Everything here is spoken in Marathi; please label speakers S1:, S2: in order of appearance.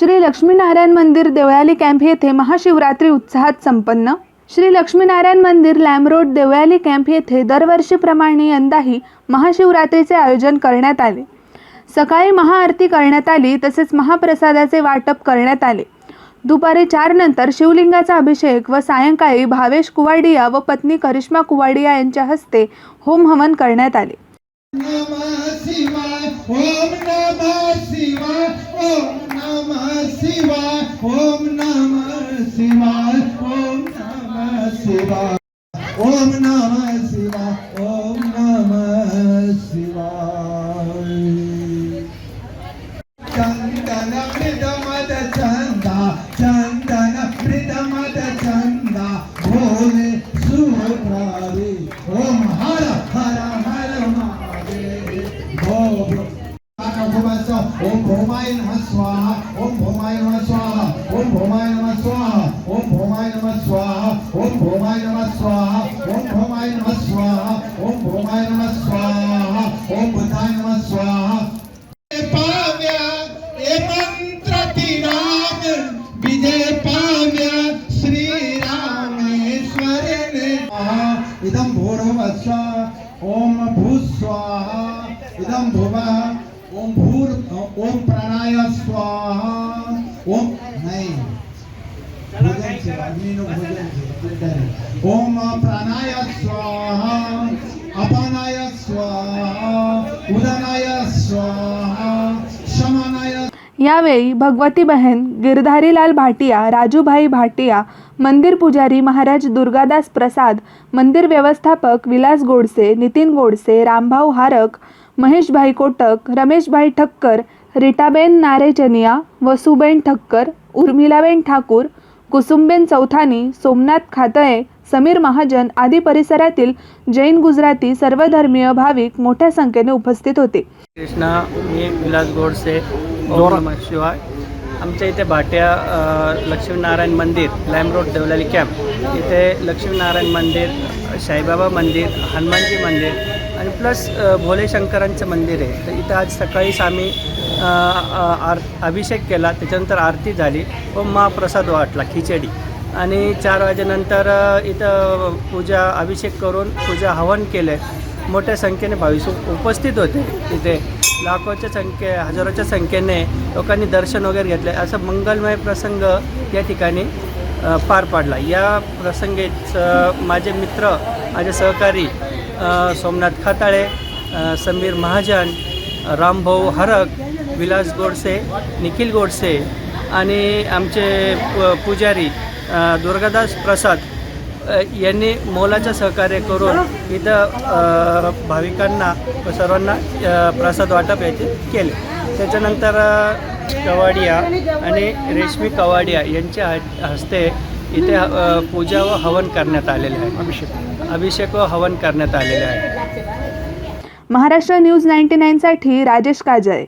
S1: श्री लक्ष्मीनारायण मंदिर देवळाली कॅम्प येथे महाशिवरात्री उत्साहात संपन्न. श्री लक्ष्मीनारायण मंदिर लॅमरोड रोड देवळाली कॅम्प येथे दरवर्षीप्रमाणे यंदाही महाशिवरात्रीचे आयोजन करण्यात आले. सकाळी महाआरती करण्यात आली तसेच महाप्रसादाचे वाटप करण्यात आले. दुपारी चार नंतर शिवलिंगाचा अभिषेक व सायंकाळी भावेश कुवाडिया व पत्नी करिश्मा कुवाडिया यांच्या हस्ते होम हवन करण्यात आले.
S2: नमः शिवाय ओम नमः शिवाय ओम नमः शिवाय ओम नमः शिवाय चंदन मृदमद चंदा चंदन मृदमद चंदा भोले सुरारी ओम हर हर हर महादेव ओम ओम भोमाय नमः स्वाहा ओम भोमाय नमः स्वाहा ओम भोमाय नमः स्वाहा ओम भोमाय नमः स्वाहा ओम भोमाय नमः स्वाहा ओम भोमाय नमः स्वाहा ओम भोमाय नमः स्वाहा ओम भूताय नमः स्वाहा। पाव्या ए मंत्र तिराग विजय पाव्या श्री रामेश्वरेण इदं भूर्भुवस्व ओम भूस्वाहा इदं भुवः ओम भूर ओम प्राणाय स्वाहा। ओम नहीं म्हणजे ओम प्राणाय स्वाहा अपानाय स्वाहा उदनाय स्वाहा
S1: यावेळी भगवती बहन गिरधारीलाल भाटिया राजूभाई भाटिया मंदिर पुजारी महाराज दुर्गादास प्रसाद मंदिर व्यवस्थापक विलास गोडसे नितीन गोडसे रामभाऊ हारक महेशभाई कोटक रमेशभाई ठक्कर रीटाबेन नारेचनिया वसुबेन ठक्कर उर्मिलाबेन ठाकूर कुसुमबेन चौथानी सोमनाथ खातळे समीर महाजन आदी परिसरातील जैन गुजराती सर्वधर्मीय भाविक मोठ्या संख्येने उपस्थित होते.
S3: कृष्णा मी विलास गोडसे ओम नमः शिवाय. आमच्या इथे भाट्या लक्ष्मीनारायण मंदिर लॅम्ब रोड देवलाली कॅम्प इथे लक्ष्मीनारायण मंदिर साईबाबा मंदिर हनुमानजी मंदिर आणि प्लस भोले शंकरांचं मंदिर आहे. तर इथं आज सकाळीच आम्ही आर अभिषेक केला त्याच्यानंतर आरती झाली व महाप्रसाद वाटला खिचडी. आणि चार वाजेनंतर इथं पूजा अभिषेक करून पूजा हवन केले. मोठ्या संख्येने भाविक उपस्थित होते इथे. लाखोच्या संख्ये हजारोच्या संख्येने लोकांनी दर्शन वगैरे घेतले. असं मंगलमय प्रसंग या ठिकाणी पार पाडला. या प्रसंगीच माझे मित्र माझे सहकारी सोमनाथ खाताळे समीर महाजन रामभाऊ हरक विलास गोडसे निखिल गोडसे आणि आमचे प- पुजारी दुर्गादास प्रसाद यांनी मोलाचं सहकार्य करून इथं भाविकांना व सर्वांना प्रसाद वाटप याचे केले. त्याच्यानंतर कवाडिया आणि रेशमी कवाडिया यांच्या हस्ते इथे पूजा व हवन करण्यात आलेले आहे. अभिषेक. अभिषेक व हवन करण्यात आलेले आहे.
S1: महाराष्ट्र न्यूज नाईन्टी नाईनसाठी राजेश काजळे.